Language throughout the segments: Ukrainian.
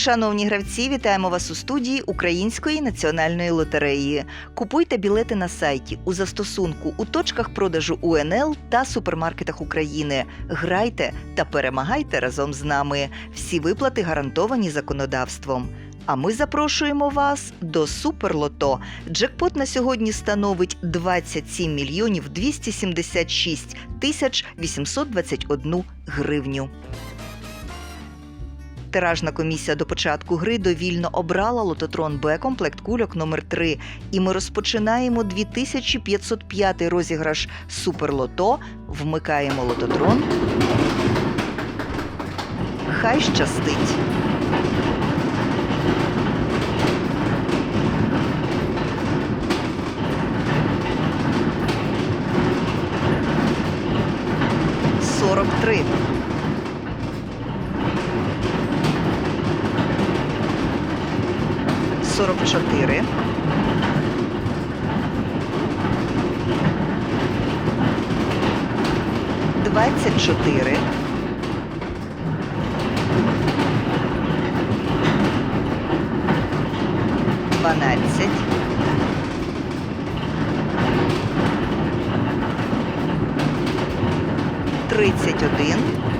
Шановні гравці, вітаємо вас у студії Української національної лотереї. Купуйте білети на сайті у застосунку у точках продажу УНЛ та супермаркетах України. Грайте та перемагайте разом з нами. Всі виплати гарантовані законодавством. А ми запрошуємо вас до Суперлото. Джекпот на сьогодні становить 27 мільйонів 276 тисяч 821 гривню. Тиражна комісія до початку гри довільно обрала лототрон Б комплект кульок номер 3 І ми розпочинаємо 2505 розіграш Суперлото. Вмикаємо лототрон. Хай щастить. 44. Двадцять чотири. Дванадцять. Тридцять один.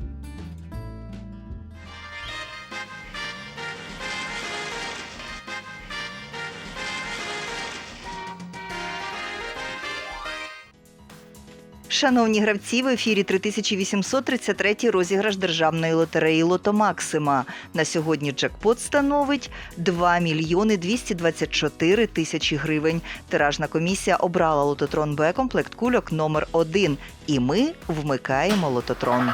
Шановні гравці, в ефірі 3833 розіграш державної лотереї Лото Максима. На сьогодні джекпот становить 2 мільйони 224 тисячі гривень. Тиражна комісія обрала лототрон Б комплект кульок номер 1 І ми вмикаємо лототрон.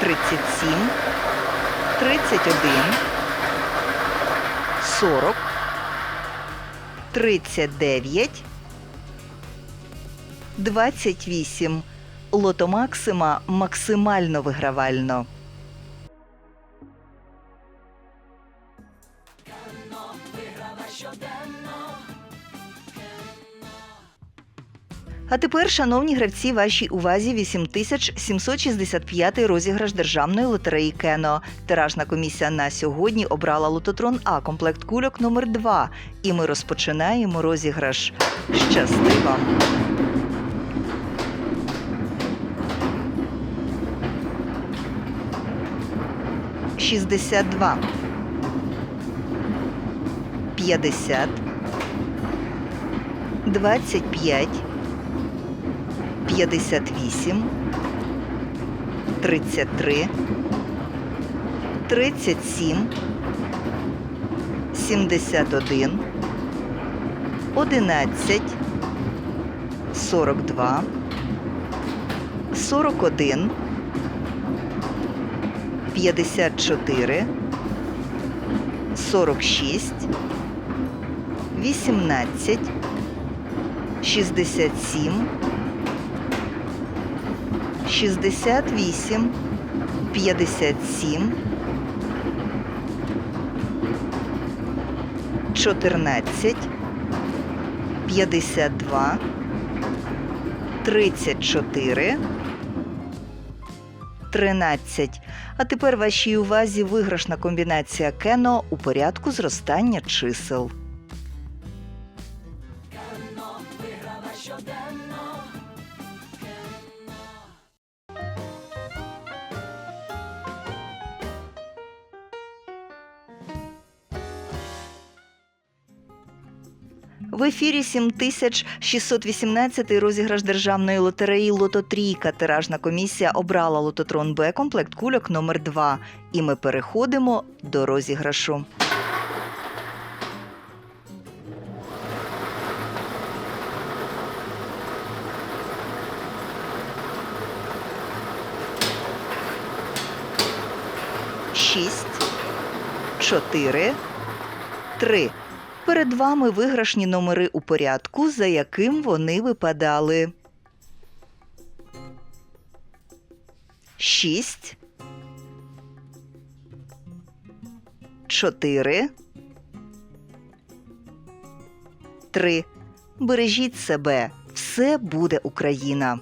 Тридцять сім, тридцять один, сорок, тридцять дев'ять, двадцять вісім. Лото Максима максимально вигравально. А тепер, шановні гравці, вашій увазі 8765 розіграш державної лотереї Кено. Тиражна комісія на сьогодні обрала лототрон А комплект кульок номер 2 І ми розпочинаємо розіграш. Щасти! Шістдесят два. П'ятдесят. Двадцять п'ять. 58, 33, 37, 71, 11, 42, 41, 54, 46, 18, 67, 68, 57, 14, 52, 34, 13. А тепер вашій увазі виграшна комбінація кено у порядку зростання чисел. В ефірі 7618 розіграш державної лотереї Лототрійка. Тиражна комісія обрала лототрон Б комплект кульок номер 2 І ми переходимо до розіграшу. Шість, чотири, три. Перед вами виграшні номери у порядку, за яким вони випадали. Шість. Чотири. Три. Бережіть себе. Все буде Україна.